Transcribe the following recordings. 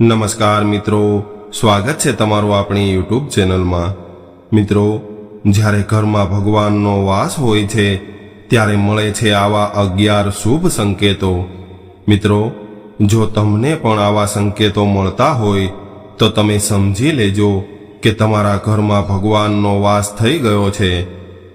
નમસ્કાર મિત્રો, સ્વાગત છે તમારું આપણી યુટ્યુબ ચેનલમાં. મિત્રો, જ્યારે ઘરમાં ભગવાનનો વાસ હોય છે, ત્યારે મળે છે આવા અગિયાર શુભ સંકેતો. મિત્રો, જો તમને પણ આવા સંકેતો મળતા હોય, તો તમે સમજી લેજો કે તમારા ઘરમાં ભગવાનનો વાસ થઈ ગયો છે.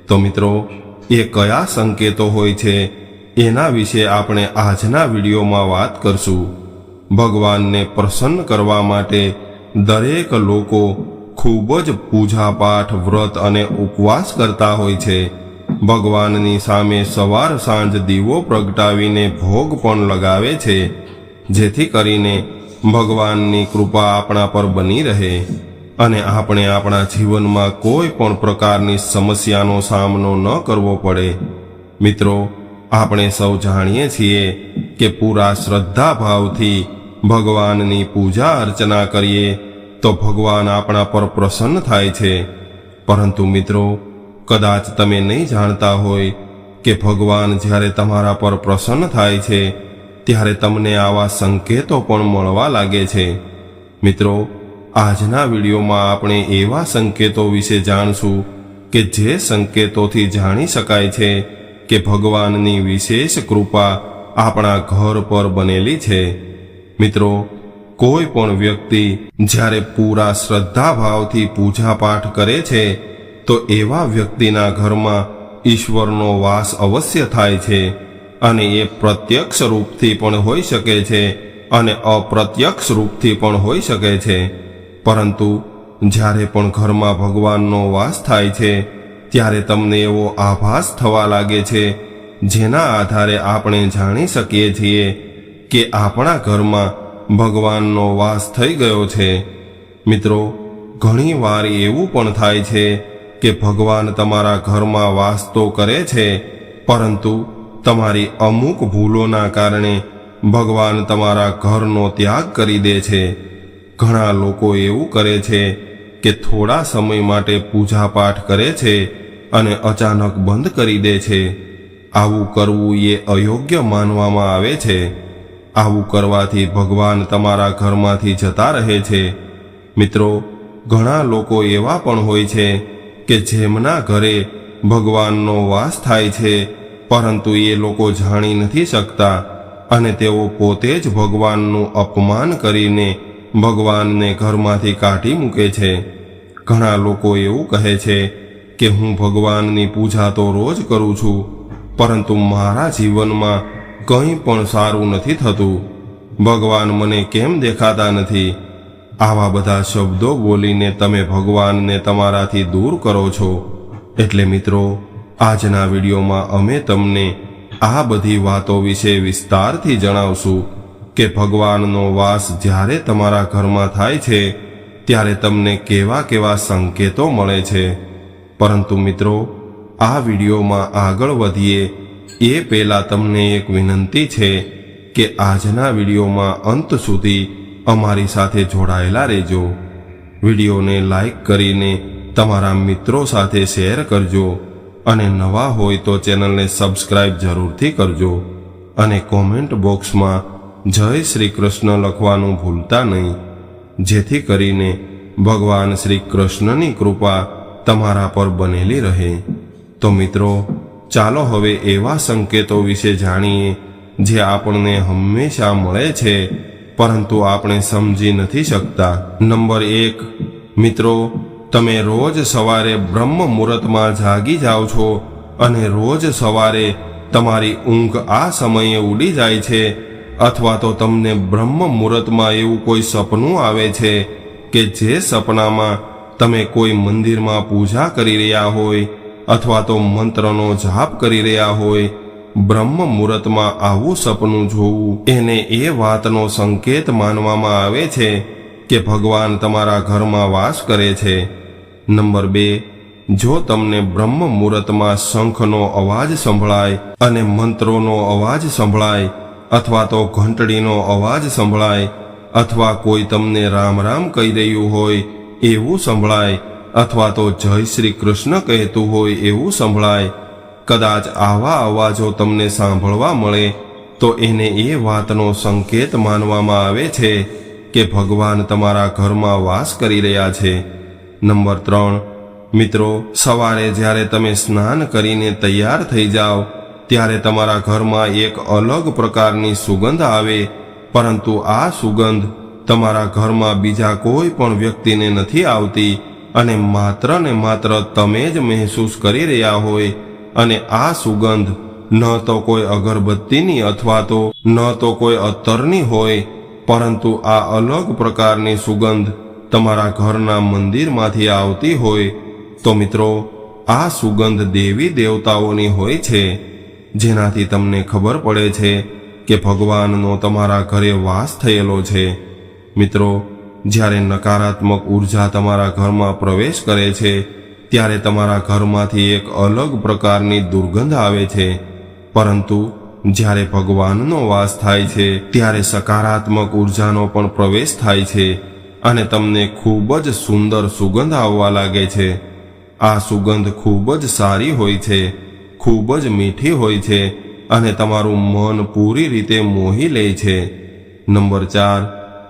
તો મિત્રો, એ કયા સંકેતો હોય છે, એના વિશે આપણે આજના વિડીયોમાં વાત કરશું. ભગવાનને પ્રસન્ન કરવા માટે દરેક લોકો ખૂબ જ પૂજાપાઠ, વ્રત અને ઉપવાસ કરતા હોય છે. ભગવાનની સામે સવાર સાંજ દીવો પ્રગટાવીને ભોગ પણ લગાવે છે, જેથી કરીને ભગવાનની કૃપા આપણા પર બની રહે અને આપણે આપણા જીવનમાં કોઈ પણ પ્રકારની સમસ્યાનો સામનો ન કરવો પડે. મિત્રો, આપણે સૌ જાણીએ છીએ કે પૂરા શ્રદ્ધા ભાવથી ભગવાનની પૂજા અર્ચના કરીએ, તો ભગવાન આપણા પર પ્રસન્ન થાય છે. પરંતુ મિત્રો, કદાચ તમે નહીં જાણતા હોય કે ભગવાન જ્યારે તમારા પર પ્રસન્ન થાય છે, ત્યારે તમને આવા સંકેતો પણ મળવા લાગે છે. મિત્રો, આજના વિડીયોમાં આપણે એવા સંકેતો વિશે જાણશું કે જે સંકેતોથી જાણી શકાય છે કે ભગવાનની વિશેષ કૃપા આપણા ઘર પર બનેલી છે. મિત્રો, કોઈ પણ વ્યક્તિ જ્યારે પૂરા શ્રદ્ધાભાવથી પૂજાપાઠ કરે છે, તો એવા વ્યક્તિના ઘરમાં ઈશ્વરનો વાસ અવશ્ય થાય છે અને એ પ્રત્યક્ષ રૂપથી પણ હોઈ શકે છે અને અપ્રત્યક્ષ રૂપથી પણ હોઈ શકે છે. પરંતુ જ્યારે પણ ઘરમાં ભગવાનનો વાસ થાય છે, ત્યારે તમને એવો આભાસ થવા લાગે છે, જેના આધારે આપણે જાણી શકીએ છીએ કે આપણા ઘરમાં ભગવાનનો વાસ થઈ ગયો છે. મિત્રો, ઘણી વાર એવું પણ થાય છે કે ભગવાન તમારા ઘરમાં વાસ તો કરે છે, પરંતુ તમારી અમુક ભૂલોના કારણે ભગવાન તમારા ઘરનો ત્યાગ કરી દે છે. ઘણા લોકો એવું કરે છે કે થોડા સમય માટે પૂજાપાઠ કરે છે અને અચાનક બંધ કરી દે છે. આવું કરવું એ અયોગ્ય માનવામાં આવે છે. આવું કરવાથી ભગવાન તમારા ઘરમાંથી જતા રહે છે. મિત્રો, ઘણા લોકો એવા પણ હોય છે કે જેમના ઘરે ભગવાનનો વાસ થાય છે, પરંતુ એ લોકો જાણી નથી શકતા અને તેઓ પોતે જ ભગવાનનું અપમાન કરીને ભગવાનને ઘરમાંથી કાઢી મૂકે છે. ઘણા લોકો એવું કહે છે કે હું ભગવાનની પૂજા તો રોજ કરું છું, પરંતુ મારા જીવનમાં કંઈ પણ સારું નથી થતું. ભગવાન મને કેમ દેખાતા નથી? આવા બધા શબ્દો બોલીને તમે ભગવાનને તમારાથી દૂર કરો છો. એટલે મિત્રો, આજના વિડીયોમાં અમે તમને આ બધી વાતો વિશે વિસ્તારથી જણાવશું કે ભગવાનનો વાસ જ્યારે તમારા ઘરમાં થાય છે, ત્યારે તમને કેવા કેવા સંકેતો મળે છે. પરંતુ મિત્રો, આ વિડીયોમાં આગળ વધીએ એ પહેલાં તમને એક વિનંતી છે કે આજના વિડીયોમાં અંત સુધી અમારી સાથે જોડાયેલા રહેજો. વિડીયોને લાઈક કરીને તમારા મિત્રો સાથે શેર કરજો અને નવા હોય તો ચેનલને સબસ્ક્રાઇબ જરૂરથી કરજો અને કોમેન્ટ બોક્સમાં જય શ્રી કૃષ્ણ લખવાનું ભૂલતા નહીં. જેથી કરીને ભગવાન શ્રી કૃષ્ણની કૃપા તમારા પર બનેલી રહે. તો મિત્રો ચાલો હવે એવા સંકેતો વિશે જાણીએ, જે આપણને હંમેશા મળે છે, પરંતુ આપણે સમજી નથી શકતા. નંબર એક, મિત્રો, તમે રોજ સવારે બ્રહ્મ મુહૂર્તમાં જાગી જાઓ છો અને રોજ સવારે તમારી ઊંઘ આ સમયે ઉડી જાય છે, અથવા તો તમને બ્રહ્મ મુહૂર્તમાં એવું કોઈ સપનું આવે છે કે જે સપનામાં તમે કોઈ મંદિરમાં પૂજા કરી રહ્યા હોય અથવા તો મંત્રનો જાપ કરી રહ્યા હોય, બ્રહ્મ મુહૂર્તમાં આવું સપનું જોવું, એને એ વાતનો સંકેત માનવામાં આવે છે કે ભગવાન તમારા ઘરમાં વાસ કરે છે. નંબર બે, જો તમને બ્રહ્મ મુહૂર્તમાં શંખનો અવાજ સંભળાય અને મંત્રોનો અવાજ સંભળાય અથવા તો ઘંટડીનો અવાજ સંભળાય અથવા કોઈ તમને રામ રામ કહી રહ્યું હોય, એવું સંભળાય અથવા તો જય શ્રી કૃષ્ણ કહેતું હોય એવું સંભળાય. કદાચ આવા અવાજો તમને સાંભળવા મળે, તો એને એ વાતનો સંકેત માનવામાં આવે છે કે ભગવાન તમારા ઘરમાં વાસ કરી રહ્યા છે. નંબર ત્રણ. મિત્રો, સવારે જ્યારે તમે સ્નાન કરીને તૈયાર થઈ જાઓ, ત્યારે તમારા ઘરમાં એક અલગ પ્રકારની સુગંધ આવે, પરંતુ આ સુગંધ તમારા ઘરમાં બીજા કોઈ પણ વ્યક્તિને નથી આવતી. અને માત્ર ને માત્ર તમે જ મહેસૂસ કરી રહ્યા હોય અને આ સુગંધ ન તો કોઈ અગરબત્તીની અથવા તો ન તો કોઈ અત્તરની હોય, પરંતુ આ અલગ પ્રકારની સુગંધ તમારા ઘરના મંદિરમાંથી આવતી હોય, તો મિત્રો, આ સુગંધ દેવી દેવતાઓની હોય છે, જેનાથી તમને ખબર પડે છે કે ભગવાનનો તમારા ઘરે વાસ થયેલો છે. મિત્રો જ્યારે નકારાત્મક ઊર્જા તમારા ઘરમાં પ્રવેશ કરે છે, ત્યારે તમારા ઘરમાંથી એક અલગ પ્રકારની દુર્ગંધ આવે છે. પરંતુ જ્યારે ભગવાનનો વાસ થાય છે, ત્યારે સકારાત્મક ઉર્જાનો પણ પ્રવેશ થાય છે અને તમને ખૂબ જ સુંદર સુગંધ આવવા લાગે છે. આ સુગંધ ખૂબ જ સારી હોય છે, ખૂબ જ મીઠી હોય છે અને તમારું મન પૂરી રીતે મોહી લે છે. નંબર ચાર,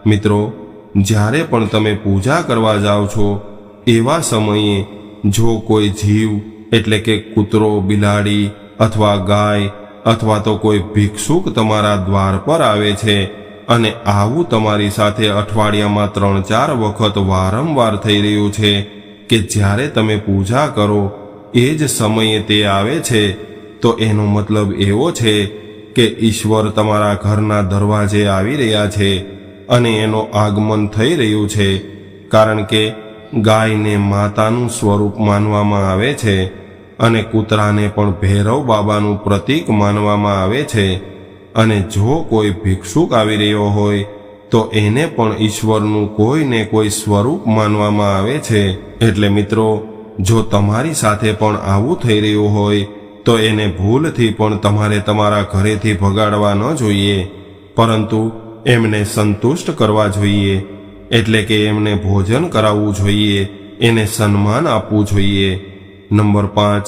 મિત્રો જ્યારે પણ તમે પૂજા કરવા જાઓ છો, એવા સમયે જો કોઈ જીવ, એટલે કે કૂતરો, બિલાડી અથવા ગાય અથવા તો કોઈ ભિક્ષુક તમારા દ્વાર પર આવે છે અને આવું તમારી સાથે અઠવાડિયામાં ત્રણ ચાર વખત વારંવાર થઈ રહ્યું છે કે જ્યારે તમે પૂજા કરો, એ જ સમયે તે આવે છે, તો એનો મતલબ એવો છે કે ઈશ્વર તમારા ઘરના દરવાજે આવી રહ્યા છે. અને એનો આગમન થઈ રહ્યું છે, કારણ કે ગાયને માતાનું સ્વરૂપ માનવામાં આવે છે અને કૂતરાને પણ ભૈરવ બાબાનું પ્રતીક માનવામાં આવે છે. અને જો કોઈ ભિક્ષુક આવી રહ્યો હોય, તો એને પણ ઈશ્વરનું કોઈ ને કોઈ સ્વરૂપ માનવામાં આવે છે. એટલે મિત્રો, જો તમારી સાથે પણ આવું થઈ રહ્યું હોય, તો એને ભૂલથી પણ તમારે તમારા ઘરેથી ભગાડવા ન જોઈએ. પરંતુ એમને સંતુષ્ટ કરવા જોઈએ, એટલે કે એમને ભોજન કરાવવું જોઈએ, એને સન્માન આપવું જોઈએ. નંબર પાંચ,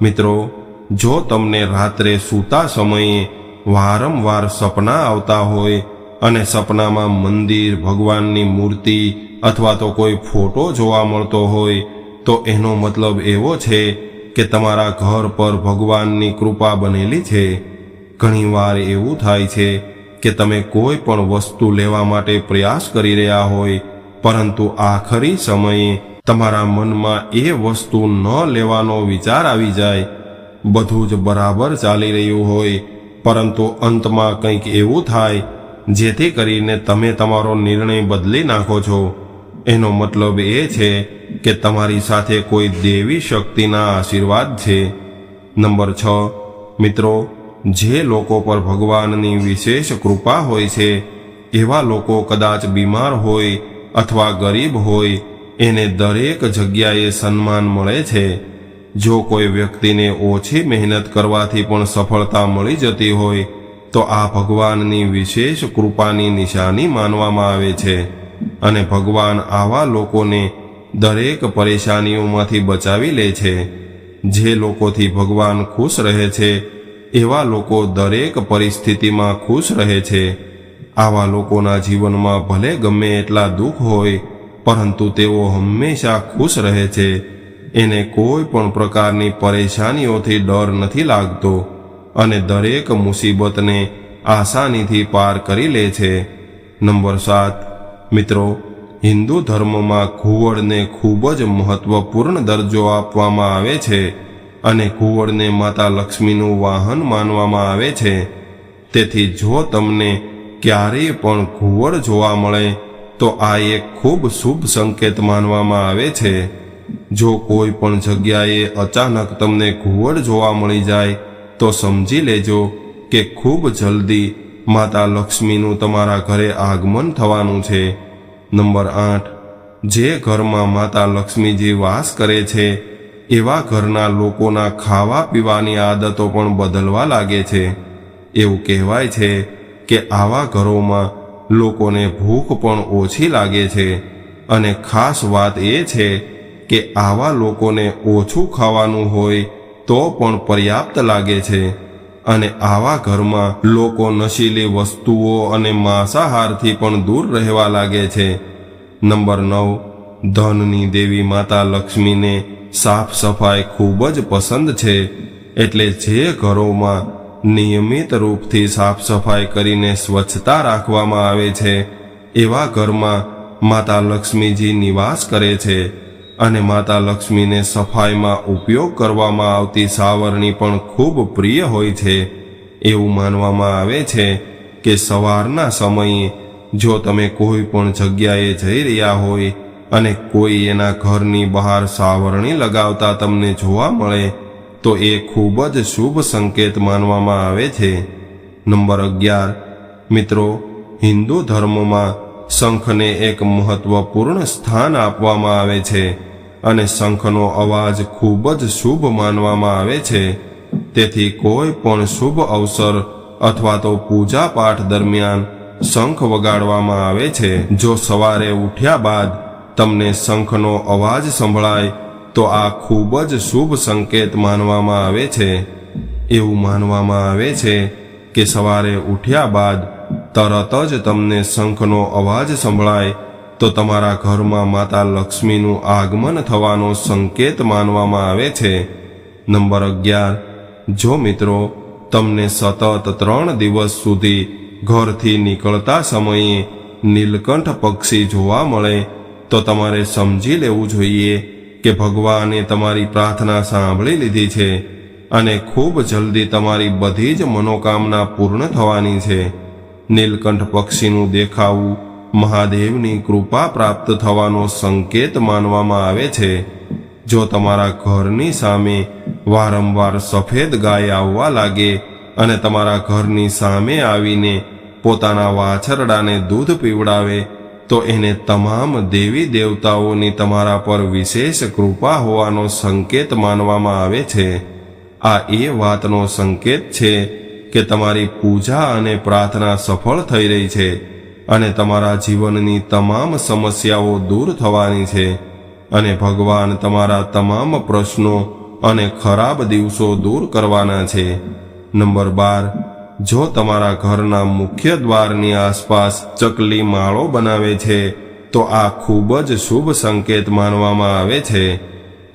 મિત્રો, જો તમને રાત્રે સૂતા સમયે વારંવાર સપના આવતા હોય અને સપનામાં મંદિર, ભગવાનની મૂર્તિ અથવા તો કોઈ ફોટો જોવા મળતો હોય, તો એનો મતલબ એવો છે કે તમારા ઘર પર ભગવાનની કૃપા બનેલી છે. ઘણીવાર એવું થાય છે કે તમે કોઈ પણ વસ્તુ લેવા માટે પ્રયાસ કરી રહ્યા હોય, પરંતુ આખરી સમયે તમારા મનમાં એ વસ્તુ ન લેવાનો વિચાર આવી જાય. બધું જ બરાબર ચાલી રહ્યું હોય, પરંતુ અંતમાં કંઈક એવું થાય, જેથી કરીને તમે તમારો નિર્ણય બદલી નાખો છો. એનો મતલબ એ છે કે તમારી સાથે કોઈ દેવી શક્તિના આશીર્વાદ છે. નંબર છ. મિત્રો જે લોકો પર ભગવાનની વિશેષ કૃપા હોય છે, એવા લોકો કદાચ બીમાર હોય અથવા ગરીબ હોય, એને દરેક જગ્યાએ સન્માન મળે છે. જો કોઈ વ્યક્તિને ઓછી મહેનત કરવાથી પણ સફળતા મળી જતી હોય, તો આ ભગવાનની વિશેષ કૃપાની નિશાની માનવામાં આવે છે અને ભગવાન આવા લોકોને દરેક પરેશાનીઓમાંથી બચાવી લે છે. જે લોકોથી ભગવાન ખુશ રહે છે એવા લોકો દરેક પરિસ્થિતિમાં ખુશ રહે છે. આવા લોકોના જીવનમાં ભલે ગમે એટલા દુઃખ હોય, પરંતુ તેઓ હંમેશા ખુશ રહે છે. એને કોઈ પણ પ્રકારની પરેશાનીઓથી ડર નથી લાગતો અને દરેક મુસીબતને આસાનીથી પાર કરી લે છે. નંબર સાત, મિત્રો, હિન્દુ ધર્મમાં ઘુવડને ખૂબ જ મહત્વપૂર્ણ દરજ્જો આપવામાં આવે છે. અને કુંવરને માતા લક્ષ્મીનું વાહન માનવામાં આવે છે. તેથી જો તમને ક્યારેય પણ કુંવર જોવા મળે, તો આ એક ખૂબ શુભ સંકેત માનવામાં આવે છે. જો કોઈ પણ જગ્યાએ અચાનક તમને કુંવર જોવા મળી જાય, તો સમજી લેજો કે ખૂબ જલ્દી માતા લક્ષ્મીનું તમારા ઘરે આગમન થવાનું છે. નંબર આઠ. જે ઘરમાં માતા લક્ષ્મીજી વાસ કરે છે એવા ઘરના લોકોના ખાવા પીવાની આદતો પણ બદલવા લાગે છે. એવું કહેવાય છે કે આવા ઘરોમાં લોકોને ભૂખ પણ ઓછી લાગે છે. અને ખાસ વાત એ છે કે આવા લોકોને ઓછું ખાવાનું હોય તો પણ પર્યાપ્ત લાગે છે. અને આવા ઘરમાં લોકો નશીલી વસ્તુઓ અને માંસાહારથી પણ દૂર રહેવા લાગે છે. નંબર નવ, ધનની દેવી માતા લક્ષ્મીને સાફ સફાઈ ખૂબ જ પસંદ છે એટલે જે ઘરોમાં નિયમિત રૂપથી સાફ સફાઈ કરીને સ્વચ્છતા રાખવામાં આવે છે, એવા ઘરમાં માતા લક્ષ્મીજી નિવાસ કરે છે અને માતા લક્ષ્મીને સફાઈમાં ઉપયોગ કરવામાં આવતી સાવરણી પણ ખૂબ પ્રિય હોય છે. એવું માનવામાં આવે છે કે સવારના સમયે જો તમે કોઈ પણ જગ્યાએ જઈ રહ્યા હોય અને કોઈ એના ઘરની બહાર સાવરણી લગાવતા તમને જોવા મળે, તો એ ખૂબ જ શુભ સંકેત માનવામાં આવે છે. નંબર અગિયાર. મિત્રો, હિન્દુ ધર્મમાં શંખને એક મહત્વપૂર્ણ સ્થાન આપવામાં આવે છે અને શંખનો અવાજ ખૂબ જ શુભ માનવામાં આવે છે. તેથી કોઈ પણ શુભ અવસર અથવા તો પૂજા પાઠ દરમિયાન શંખ વગાડવામાં આવે છે. જો સવારે ઉઠ્યા બાદ તમને શંખનો અવાજ સંભળાય, તો આ ખૂબ જ શુભ સંકેત માનવામાં આવે છે. એવું માનવામાં આવે છે કે સવારે ઉઠ્યા બાદ તરત જ તમને શંખનો અવાજ સંભળાય, તો તમારા ઘરમાં માતા લક્ષ્મીનું આગમન થવાનો સંકેત માનવામાં આવે છે. નંબર અગિયાર, જો મિત્રો, તમને સતત ત્રણ દિવસ સુધી ઘરથી નીકળતા સમયે નીલકંઠ પક્ષી જોવા મળે તો તમારે સમજી લેવું જોઈએ કે ભગવાને તમારી પ્રાર્થના સાંભળી લીધી છે અને ખૂબ જલ્દી તમારી બધી જ મનોકામના પૂર્ણ થવાની છે. નીલકંઠ પક્ષીનું દેખાવું મહાદેવની કૃપા પ્રાપ્ત થવાનો સંકેત માનવામાં આવે છે. જો તમારા ઘરની સામે વારંવાર સફેદ ગાય આવવા લાગે અને તમારા ઘરની સામે આવીને પોતાના વાછરડાને દૂધ પીવડાવે તો એને તમામ દેવી દેવતાઓની તમારા પર વિશેષ કૃપા હોવાનો સંકેત માનવામાં આવે છે. આ એ વાતનો સંકેત છે કે તમારી પૂજા અને પ્રાર્થના સફળ થઈ રહી છે અને તમારા જીવનની તમામ સમસ્યાઓ દૂર થવાની છે અને ભગવાન તમારા તમામ પ્રશ્નો અને ખરાબ દિવસો દૂર કરવાના છે. નંબર બાર જો તમારા ઘરના મુખ્ય દ્વારની આસપાસ ચકલી માળો બનાવે છે, તો આ ખૂબ જ શુભ સંકેત માનવામાં આવે છે.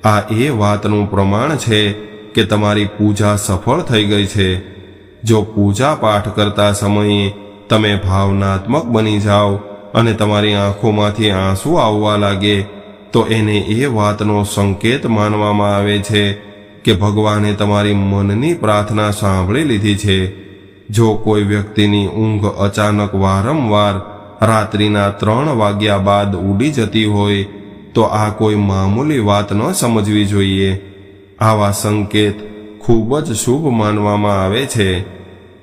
આ એ વાતનું પ્રમાણ છે કે તમારી પૂજા સફળ થઈ ગઈ છે. જો પૂજા પાઠ કરતા સમયે તમે ભાવનાત્મક બની જાઓ અને તમારી આંખોમાંથી આંસુ આવવા લાગે, તો એને એ વાતનો સંકેત માનવામાં આવે છે કે ભગવાને તમારી મનની પ્રાર્થના સાંભળી લીધી છે. જો કોઈ વ્યક્તિની ઊંઘ અચાનક વારંવાર રાત્રિના ત્રણ વાગ્યા બાદ ઉડી જતી હોય, તો આ કોઈ મામૂલી વાત ન સમજવી જોઈએ. આવા સંકેત ખૂબ જ શુભ માનવામાં આવે છે.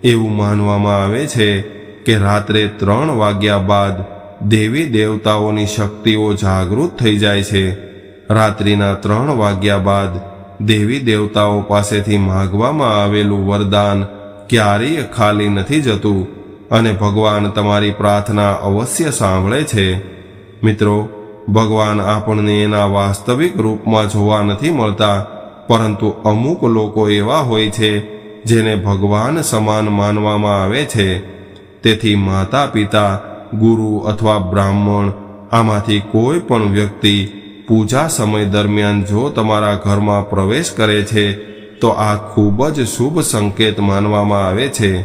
એવું માનવામાં આવે છે કે રાત્રે ત્રણ વાગ્યા બાદ દેવી દેવતાઓની શક્તિઓ જાગૃત થઈ જાય છે. રાત્રિના ત્રણ વાગ્યા બાદ દેવી દેવતાઓ પાસેથી માગવામાં આવેલું વરદાન ક્યારેય ખાલી નથી જતું અને ભગવાન તમારી પ્રાર્થના અવશ્ય સાંભળે છે. મિત્રો, ભગવાન આપણને એના વાસ્તવિક રૂપમાં જોવા નથી મળતા, પરંતુ અમુક લોકો એવા હોય છે જેને ભગવાન સમાન માનવામાં આવે છે. તેથી માતા પિતા, ગુરુ અથવા બ્રાહ્મણ, આમાંથી કોઈ પણ વ્યક્તિ પૂજા સમય દરમિયાન જો તમારા ઘરમાં પ્રવેશ કરે છે તો આ ખૂબ જ શુભ સંકેત માનવામાં આવે છે.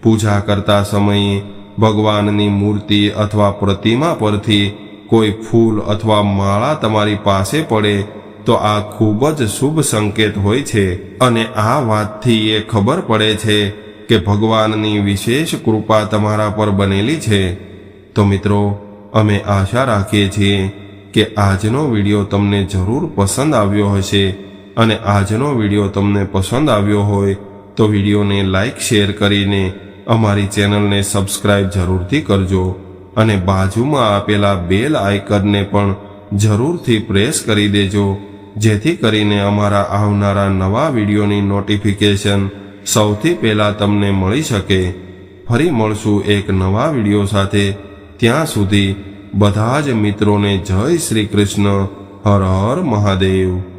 પૂજા કરતા સમયે ભગવાનની મૂર્તિ અથવા પ્રતિમા પરથી કોઈ ફૂલ અથવા માળા તમારી પાસે પડે તો આ ખૂબ જ શુભ સંકેત હોય છે. અને આ વાતથી એ ખબર પડે છે કે ભગવાનની વિશેષ કૃપા તમારા પર બનેલી છે. તો મિત્રો, અમે આશા રાખીએ છીએ કે આજનો વીડિયો તમને જરૂર પસંદ આવ્યો હશે. અને આજનો વીડિયો તમને પસંદ આવ્યો હોય તો વિડીયોને લાઈક, શેર કરીને અમારી ચેનલને સબસ્ક્રાઇબ જરૂરથી કરજો અને બાજુમાં આપેલા બેલ આઇકનને પણ જરૂરથી પ્રેસ કરી દેજો, જેથી કરીને અમારા આવનારા નવા વિડીયોની નોટિફિકેશન સૌથી પહેલાં તમને મળી શકે. ફરી મળશું એક નવા વીડિયો સાથે. ત્યાં સુધી બધા જ મિત્રોને જય શ્રી કૃષ્ણ, હર હર મહાદેવ.